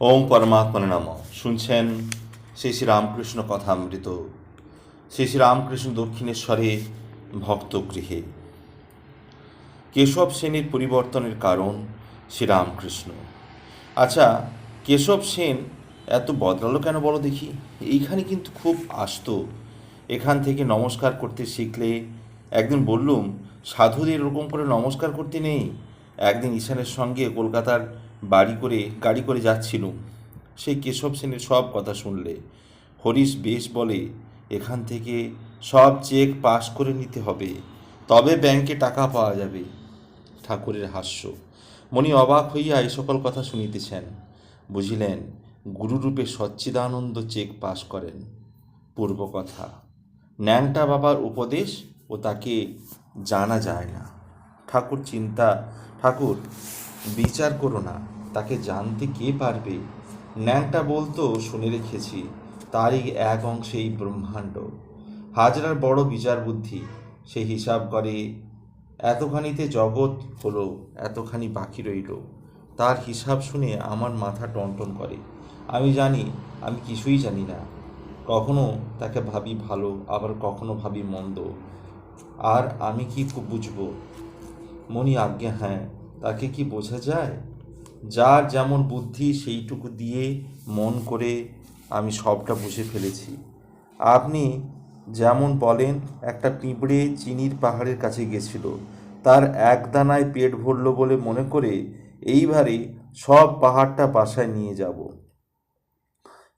ওম পরমাত্মনে নম। শুনছেন শ্রী শ্রী রামকৃষ্ণ কথামৃত। শ্রী শ্রী রামকৃষ্ণ দক্ষিণেশ্বরে ভক্তগৃহে। কেশব সেনের পরিবর্তনের কারণ শ্রীরামকৃষ্ণ আচ্ছা কেশব সেন এত বদলালো কেন বলো দেখি? এইখানে কিন্তু খুব আসতো। এখান থেকে নমস্কার করতে শিখলে একদিন বললুম, সাধুদের এরকম করে নমস্কার করতে নেই। একদিন ঈশানের সঙ্গে কলকাতার বাড়ি করে, গাড়ি করে যাচ্ছিলুম সেই কেশব সেনের সব কথা শুনলে। হরিশ বেশ বলে, এখান থেকে সব চেক পাস করে নিতে হবে। তবে ব্যাংকে টাকা পাওয়া যাবে। ঠাকুরের হাস্য। মণি অবাক হইয়া এই সকল কথা শুনিতেছেন। বুঝিলেন, গুরুরূপে সচ্চিদানন্দ চেক পাস করেন। পূর্ব কথা, ন্যাংটা বাবার উপদেশ ও তাকে জানা যায় না। ঠাকুর চিন্তা, ঠাকুর বিচার করো না, তাকে জানতে কে পারবে? ন্যাংটা বলতো, শুনে রেখেছি, তারই এক অংশে এই ব্রহ্মাণ্ড। হাজরার বড় বিচার বুদ্ধি, সে হিসাব করে, এতখানিতে জগৎ হলো, এতখানি বাকি রইল। তার হিসাব শুনে আমার মাথা টনটন করে। আমি জানি, আমি কিছুই জানি না। কখনো তাকে ভাবি ভালো, আবার কখনো ভাবি মন্দ। আর আমি কু- বুঝব? মনি আজ্ঞা হ্যাঁ তাকে কি বোঝা যায়? যার যেমন বুদ্ধি, সেইটুকু দিয়ে মন করে আমি সবটা বুঝে ফেলেছি। আপনি যেমন বলেন, একটা পিঁপড়ে চিনির পাহাড়ের কাছে গেছিল। তার এক দানায় পেট ভরল বলে মনে করে এইবারে সব পাহাড়টা বাসায় নিয়ে যাব।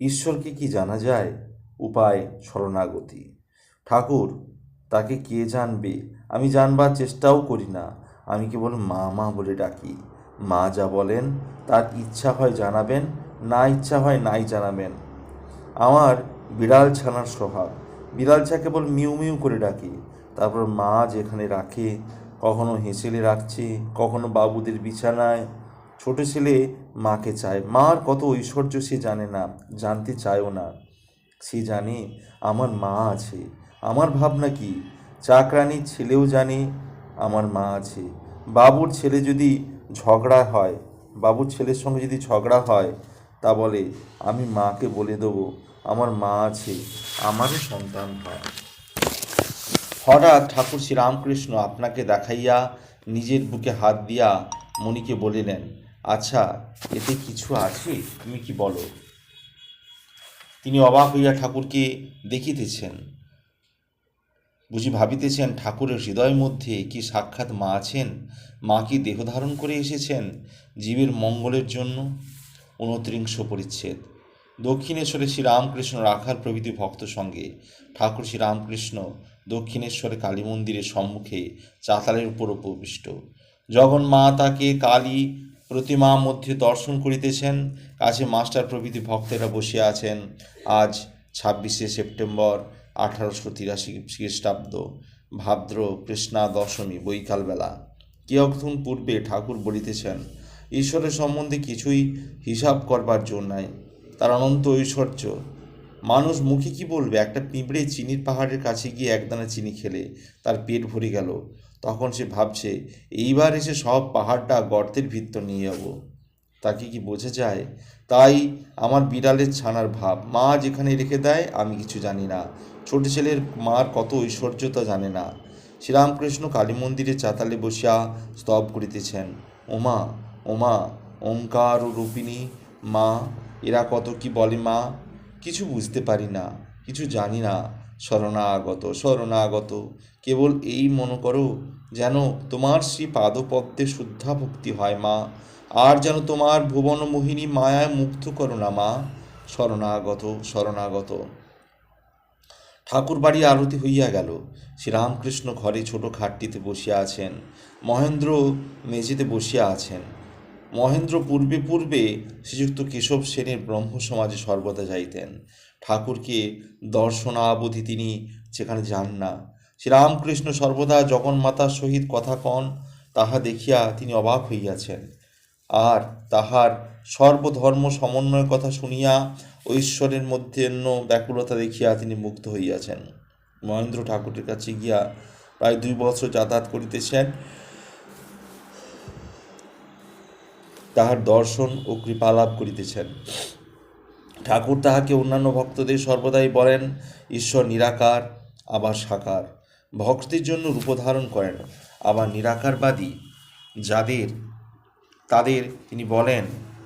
ঈশ্বরকে কি জানা যায়? উপায় শরণাগতি। ঠাকুর, তাকে কে জানবে? আমি জানবার চেষ্টাও করি না। আমি কেবল মা মা বলে ডাকি। মা যা বলেন, তার ইচ্ছা হয় জানাবেন, না ইচ্ছা হয় নাই জানাবেন। আমার বিড়াল ছানার স্বভাব। বিড়াল ছা কেবল মিউ মিউ করে ডাকি। তারপর মা যেখানে রাখে, কখনো হেসেলে রাখছে, কখনো বাবুদের বিছানায়। ছোট ছেলে মাকে চায়। মার কত ঐশ্বর্য সে জানে না, জানতে চায়ও না। সে জানে আমার মা আছে। আমার ভাবনা কি? চাকরানির ছেলেও জানে আমার মা আছে। বাবুর ছেলে যদি ঝগড়া হয়, বাবুর ছেলের সঙ্গে যদি ঝগড়া হয়, তা বলে, আমি মাকে বলে দেবো, আমার মা আছে, আমারও সন্তান হয়। হঠাৎ ঠাকুর শ্রীরামকৃষ্ণ আপনাকে দেখাইয়া নিজের বুকে হাত দিয়া মণিকে বলিলেন আচ্ছা এতে কিছু আছে? তুমি কি বলো? তিনি অবাক হইয়া ঠাকুরকে দেখিতেছেন। বুঝি ভাবিতেছেন ঠাকুরের হৃদয় মধ্যে কি সাক্ষাৎ মা আছেন? মা কি দেহ ধারণ করে এসেছেন জীবের মঙ্গলের জন্য? উনত্রিংশ পরিচ্ছেদ। দক্ষিণেশ্বরে শ্রীরামকৃষ্ণ রাখাল প্রভৃতি ভক্ত সঙ্গে ঠাকুর শ্রীরামকৃষ্ণ দক্ষিণেশ্বরে কালী মন্দিরের সম্মুখে চাতালের উপর উপবিষ্ট। যখন মা তাকে কালী প্রতিমা মধ্যে দর্শন করিতেছেন। কাছে মাস্টার প্রভৃতি ভক্তেরা বসিয়া আছেন। আজ ছাব্বিশে সেপ্টেম্বর আঠারোশো তিরাশি খ্রিস্টাব্দ, ভাদ্র কৃষ্ণা দশমী, বৈকালবেলা। কিয়ক্ষণ পূর্বে ঠাকুর বলিতেছেন, ঈশ্বরের সম্বন্ধে কিছুই হিসাব করবার জোর নাই, তার অনন্ত ঐশ্বর্য। মানুষ মুখে কি বলবে? একটা পিঁপড়ে চিনির পাহাড়ের কাছে গিয়ে একদানা চিনি খেলে, তার পেট ভরে গেল। তখন সে ভাবছে, এইবার এসে সব পাহাড়টা গর্তের ভিতর নিয়ে যাব। তাকে কি বোঝা যায়? তাই আমার বিড়ালের ছানার ভাব। মা যেখানে রেখে দেয়, আমি কিছু জানি না। ছোট ছেলের মার কত ঐশ্বর্য তা জানে না। শ্রীরামকৃষ্ণ কালী মন্দিরে চাতালে বসিয়া স্তব করিতেছেন। ওমা ওমা ওঙ্কার ও রূপিণী মা, এরা কত কি বলে মা? কিছু বুঝতে পারি না, কিছু জানি না। শরণাগত শরণাগত। কেবল এই মনে করো যেন তোমার শ্রী পাদপদ্মে শুদ্ধা ভক্তি হয় মা। আর যেন তোমার ভুবন মোহিনী মায়ায় মুক্ত করো না মা। শরণাগত শরণাগত। ঠাকুর বাড়ি আরতি হইয়া গেল। শ্রীরামকৃষ্ণ ঘরে ছোট খাটটিতে বসিয়া আছেন। মহেন্দ্র মেঝেতে বসিয়া আছেন। মহেন্দ্র পূর্বে পূর্বে শ্রীযুক্ত কেশব সেনের ব্রহ্ম সমাজে সর্বদা যাইতেন। ঠাকুরকে দর্শনাবধি তিনি সেখানে যান না। শ্রীরামকৃষ্ণ সর্বদা জগন্মাতার সহিত কথা কন, তাহা দেখিয়া তিনি অবাক হইয়াছেন। আর তাহার সর্বধর্ম সমন্বয়ের কথা শুনিয়া ঐশ্বরের মধ্যে অন্য ব্যাকুলতা দেখিয়া তিনি মুগ্ধ হইয়াছেন। মহেন্দ্র ঠাকুরের কাছে গিয়া প্রায় দুই বছর যাতায়াত করিতেছেন। তাহার দর্শন ও কৃপালাভ করিতেছেন। ঠাকুর তাহাকে অন্যান্য ভক্তদের সর্বদাই বলেন, ঈশ্বর নিরাকার, আবার সাকার। ভক্তের জন্য রূপধারণ করেন। আবার নিরাকারবাদী যাদের, তাদের তিনি বলেন,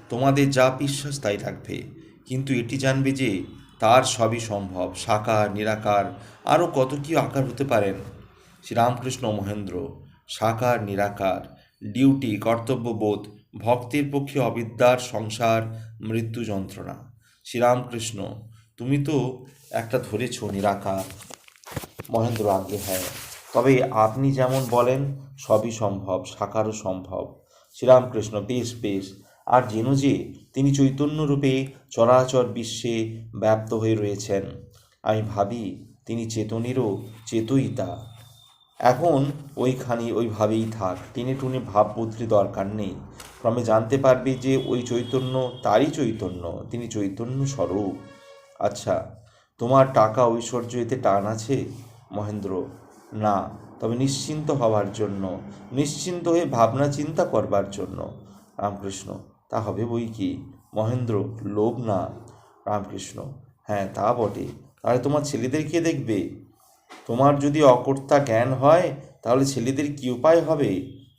তোমাদের যা বিশ্বাস তাই থাকবে। কিন্তু এটি জানবে যে তার সবই সম্ভব। সাকার, নিরাকার আরও কত কী আকার হতে পারেন? শ্রীরামকৃষ্ণ মহেন্দ্র, সাকার, নিরাকার, ডিউটি, কর্তব্যবোধ, ভক্তের পক্ষে অবিদ্যার সংসার, মৃত্যু যন্ত্রণা। শ্রীরামকৃষ্ণ, তুমি তো একটা ধরেছ নিরাকার। মহেন্দ্র আগে হ্যাঁ। তবে আপনি যেমন বলেন, সবই সম্ভব, সাকারও সম্ভব। শ্রীরামকৃষ্ণ বেশ বেশ। আর যেন যে, তিনি চৈতন্যরূপে চরাচর বিশ্বে ব্যাপ্ত হয়ে রয়েছেন। আমি ভাবি, তিনি চেতনেরও চেতইতা এখন ওইখানি ওইভাবেই থাক, টেনে টুনে ভাববুদ্ধি দরকার নেই। ক্রমে জানতে পারবে যে, ওই চৈতন্য তারই চৈতন্য, তিনি চৈতন্য স্বরূপ আচ্ছা তোমার টাকা ঐশ্বর্য এতে টান আছে? মহেন্দ্র, না, তবে নিশ্চিন্ত হওয়ার জন্য, নিশ্চিন্ত হয়ে ভাবনা চিন্তা করবার জন্য। রামকৃষ্ণ, তা হবে বই কি? মহেন্দ্র, লোভ না। রামকৃষ্ণ হ্যাঁ তা বটে। তাহলে তোমার ছেলেদের কে দেখবে? তোমার যদি অকর্তা জ্ঞান হয়, তাহলে ছেলেদের কি উপায় হবে?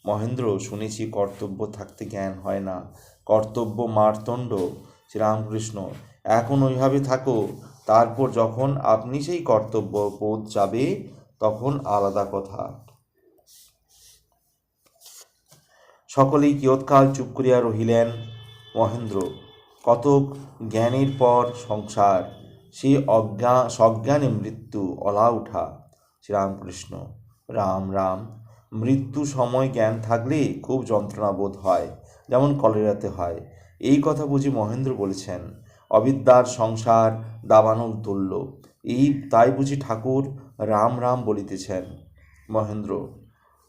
মহেন্দ্র, শুনেছি কর্তব্য থাকতে জ্ঞান হয় না। কর্তব্য মারতণ্ড। শ্রীরামকৃষ্ণ, এখন ওইভাবে থাকো। তারপর যখন আপনি সেই কর্তব্য বোধ যাবে, তখন আলাদা কথা। সকলেই কিয়ৎকাল চুপ করিয়া রহিলেন। মহেন্দ্র, কতক জ্ঞানের পর সংসার, সে অজ্ঞা, সজ্ঞানে মৃত্যু, অলা উঠা। শ্রীরামকৃষ্ণ, রাম রাম, মৃত্যু সময় জ্ঞান থাকলে খুব যন্ত্রণা বোধ হয়, যেমন কলেরাতে হয়। এই কথা বুঝি মহেন্দ্র বলেছেন, অবিদ্যার সংসার দাবানল তুল্য এই তাই বুঝি ঠাকুর রাম রাম বলিতেছেন। মহেন্দ্র,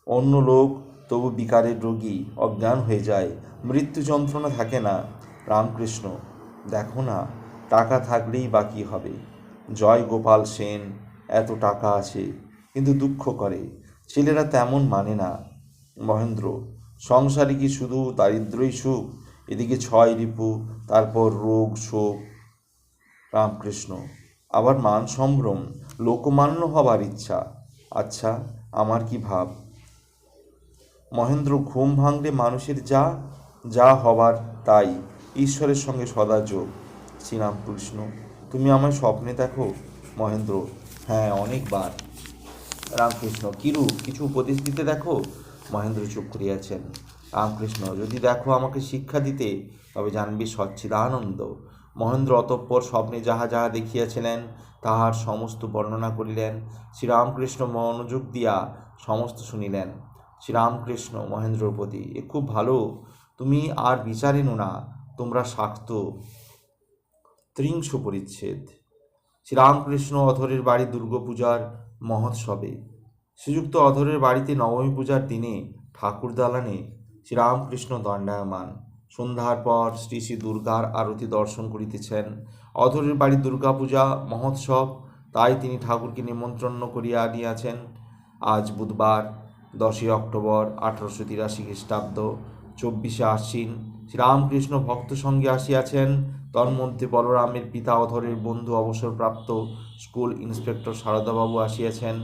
অন্য লোক তবু বিকারের রোগী, অজ্ঞান হয়ে যায়, মৃত্যু যন্ত্রণা থাকে না। রামকৃষ্ণ, দেখো না, টাকা থাকলেই বাকি হবে? জয় গোপাল সেন, এত টাকা আছে, কিন্তু দুঃখ করে, ছেলেরা তেমন মানে না। মহেন্দ্র, সংসারে কি শুধু দারিদ্রই সুখ? এদিকে ছয় রিপু, তারপর রোগ, শোক রামকৃষ্ণ। আবার মান সম্ভ্রম, লোকমান্য হবার ইচ্ছা। আচ্ছা আমার কি ভাব? মহেন্দ্র ঘুম ভাঙলে মানুষের যা যা হবার তাই। ঈশ্বরের সঙ্গে সদা যোগ। শ্রীরামকৃষ্ণ, তুমি আমার স্বপ্নে দেখো? মহেন্দ্র হ্যাঁ অনেকবার রামকৃষ্ণ কিরু কিছু উপদেশ দিতে দেখো? মহেন্দ্র চুপ করিয়াছেন। রামকৃষ্ণ, যদি দেখো আমাকে শিক্ষা দিতে, তবে জানবি সচ্চিদানন্দ। মহেন্দ্র অতঃপর স্বপ্নে যাহা যাহা দেখিয়াছিলেন, তাহার সমস্ত বর্ণনা করিলেন। শ্রীরামকৃষ্ণ মনোযোগ দিয়া সমস্ত শুনিলেন। শ্রীরামকৃষ্ণ মহেন্দ্রর প্রতি এ খুব ভালো। তুমি আর বিচারেনও না, তোমরা শাক্ত। ত্রিংশ পরিচ্ছেদ। শ্রীরামকৃষ্ণ অধরের বাড়ি দুর্গাপূজার মহোৎসবে। শ্রীযুক্ত অধরের বাড়িতে নবমী পূজার দিনে ঠাকুর দালানে শ্রীরামকৃষ্ণ দণ্ডায়মান। সন্ধ্যার পর শ্রী শ্রী দুর্গার আরতি দর্শন করিতেছেন। অধরের বাড়ি দুর্গাপূজা, মহোৎসব, তাই তিনি ঠাকুরকে নিমন্ত্রণ করিয়া আনিয়াছেন। আজ বুধবার, দশই অক্টোবর, আঠারোশো তিরাশি খ্রিস্টাব্দ, চব্বিশে আশ্বিন, শ্রীরামকৃষ্ণ ভক্ত সঙ্গে আসিয়াছেন। তন্মধ্যে বলরামের পিতা অধরের বন্ধু অবসরপ্রাপ্ত স্কুল ইন্সপেক্টর সারদাবাবু আসিয়াছেন।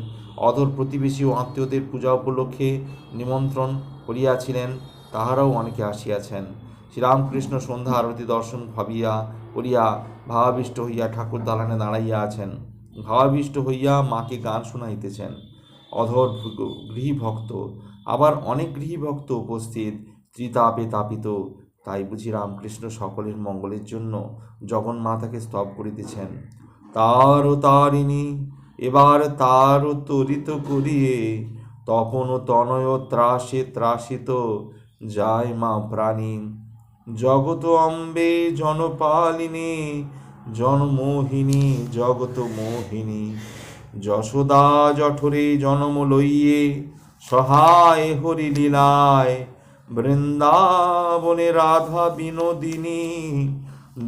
অধর প্রতিবেশী ও আত্মীয়দের পূজা উপলক্ষে নিমন্ত্রণ করিয়াছিলেন, তাহারাও অনেকে আসিয়াছেন। শ্রীরামকৃষ্ণ সন্ধ্যা আরতি দর্শন ভাবিয়া করিয়া ভাবাবিষ্ট হইয়া ঠাকুর দালানে দাঁড়াইয়া আছেন। ভাবাবিষ্ট হইয়া মাকে গান শুনাইতেছেন। অধর গৃহীভক্ত, আবার অনেক গৃহীভক্ত উপস্থিত ত্রিতাপে তাপিত। তাই বুঝি রামকৃষ্ণ সকলের মঙ্গলের জন্য জগন্মাতাকে স্তব করিতেছেন। তারও তারিণী, এবার তারও তরিত করিয়ে তপন তনয় ত্রাসে ত্রাসিত। যায় মা প্রাণী জগত অম্বে জনপালিনী জনমোহিনী জগত মোহিনী যশোদা জঠরে জনম লইয়ে সহায় হরি লীলায় বৃন্দাবনে রাধা বিনোদিনী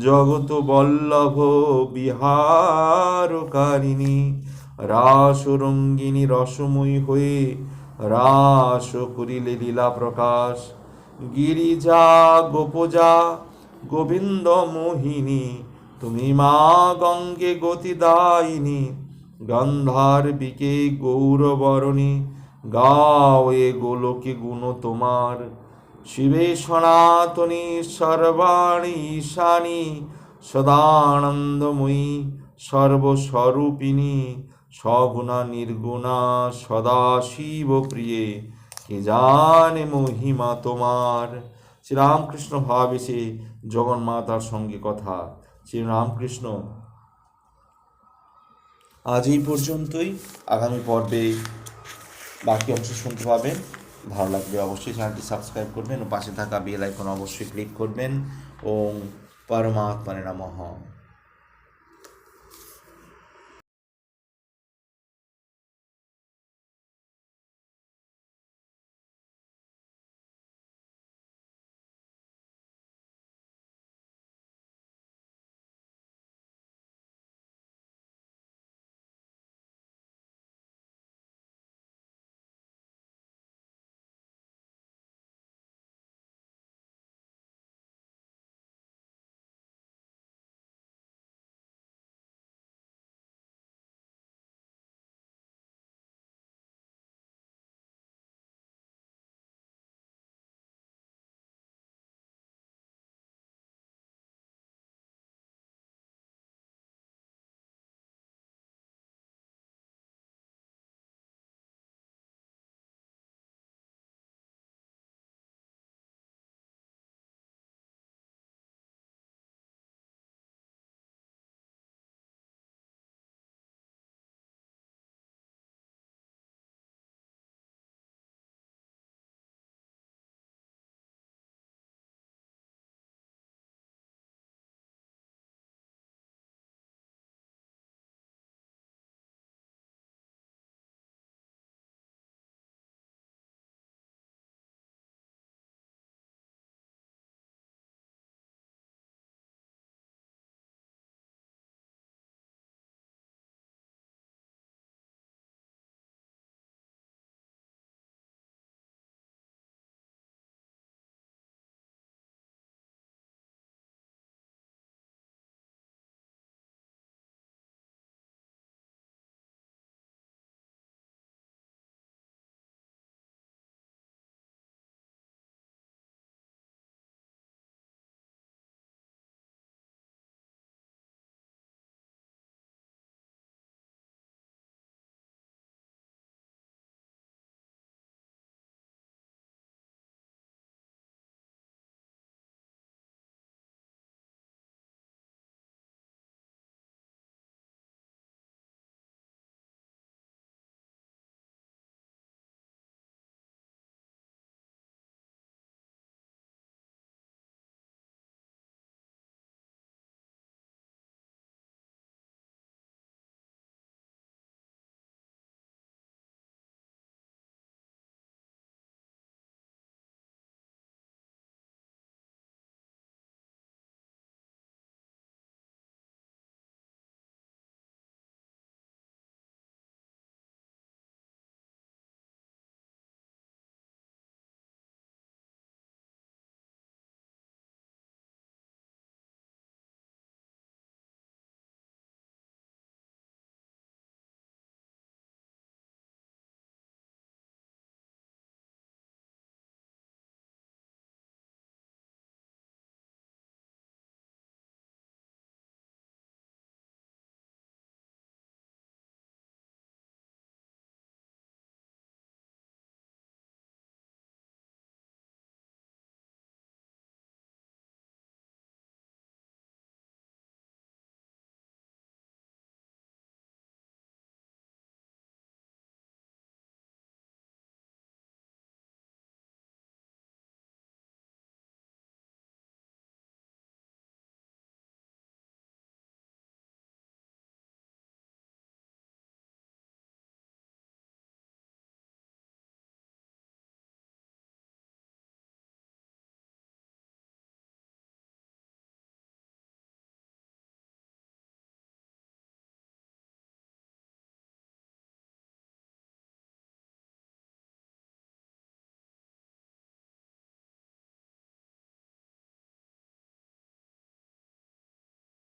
জগত বল্লভ বিহারকারিণী। রাসরঙ্গিনী রসময়ী হয়ে রাস করিলে লীলা প্রকাশ গিরিজা, গোপজা, গোবিন্দ মোহিনী, তুমি মা গঙ্গে গতিদায়িনী গন্ধার্বিকে গৌরবরণী, গাও এ গোলকে গুণ তোমার। শিবে সনাতনী সর্বাণী ঈশানী, সদানন্দময়ী সর্বস্বরূপিণী, সগুণা নির্গুণা সদা শিব প্রিয়ে কে জানে মহিমা তোমার? শ্রীরামকৃষ্ণ ভাবেছে জগন্মাতার সঙ্গে কথা। শ্রীরামকৃষ্ণ, আজ এই পর্যন্তই। আগামী পর্বে বাকি অংশ শুনতে পাবেন। ভালো লাগবে অবশ্যই চ্যানেলটি সাবস্ক্রাইব করবেন ও পাশে থাকা বেল আইকন অবশ্যই ক্লিক করবেন। ওম পরমাত্মানে নমঃ।